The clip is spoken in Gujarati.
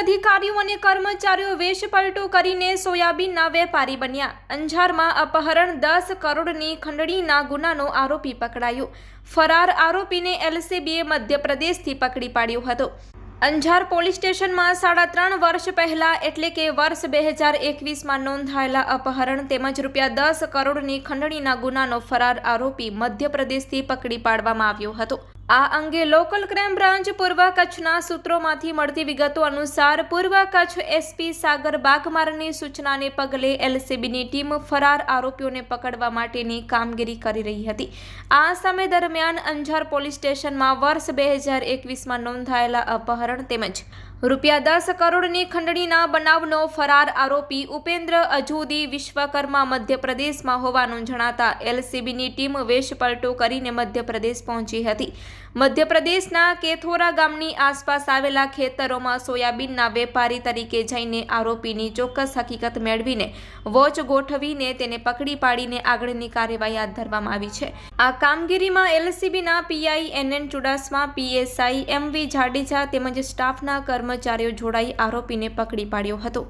અધિકારીઓ અને કર્મચારીઓ વેશપલટો કરીને સોયાબીનના વેપારી બન્યા. અંજારમાં અપહરણ દસ કરોડની ખંડણીના ગુનાનો આરોપી પકડાયો. ફરાર આરોપીને એલસીબીએ મધ્યપ્રદેશથી પકડી પાડ્યો હતો. અંજાર પોલીસ સ્ટેશનમાં સાડા ત્રણ વર્ષ પહેલા એટલે કે વર્ષ બે હજાર એકવીસમાં નોંધાયેલા અપહરણ તેમજ રૂપિયા દસ કરોડની ખંડણીના ગુનાનો ફરાર આરોપી મધ્યપ્રદેશથી પકડી પાડવામાં આવ્યો હતો. આ અંગે લોકલ ક્રાઇમ બ્રાન્ચ પૂર્વ કચ્છના સૂત્રોમાંથી મળતી વિગતો અનુસાર પૂર્વ કચ્છ એસપી સાગર બાગમારની સૂચનાને પગલે એલસીબીની ટીમ ફરાર આરોપીઓને પકડવા માટેની કામગીરી કરી રહી હતી. આ સમય દરમિયાન અંજાર પોલીસ સ્ટેશનમાં વર્ષ બે હજાર એકવીસમાં નોંધાયેલા અપહરણ તેમજ રૂપિયા દસ કરોડની ખંડણીના બનાવનો ફરાર આરોપી ઉપેન્દ્ર અજુદી વિશ્વકર્મા મધ્યપ્રદેશમાં હોવાનું જણાતા એલસીબીની ટીમ વેશપલટો કરીને મધ્યપ્રદેશ પહોંચી હતી. મધ્યપ્રદેશના કેથોરા ગામની આસપાસ આવેલા ખેતરોમાં સોયાબીનના વેપારી તરીકે જઈને આરોપીની ચોક્કસ હકીકત મેળવીને વોચ ગોઠવીને તેને પકડી પાડીને આગળની કાર્યવાહી હાથ ધરવામાં આવી છે. આ કામગીરીમાં એલસીબીના PI NN Chudasama, PSI MV Jadeja તેમજ સ્ટાફના કર્મચારીઓ જોડાઈ આરોપીને પકડી પાડ્યો હતો.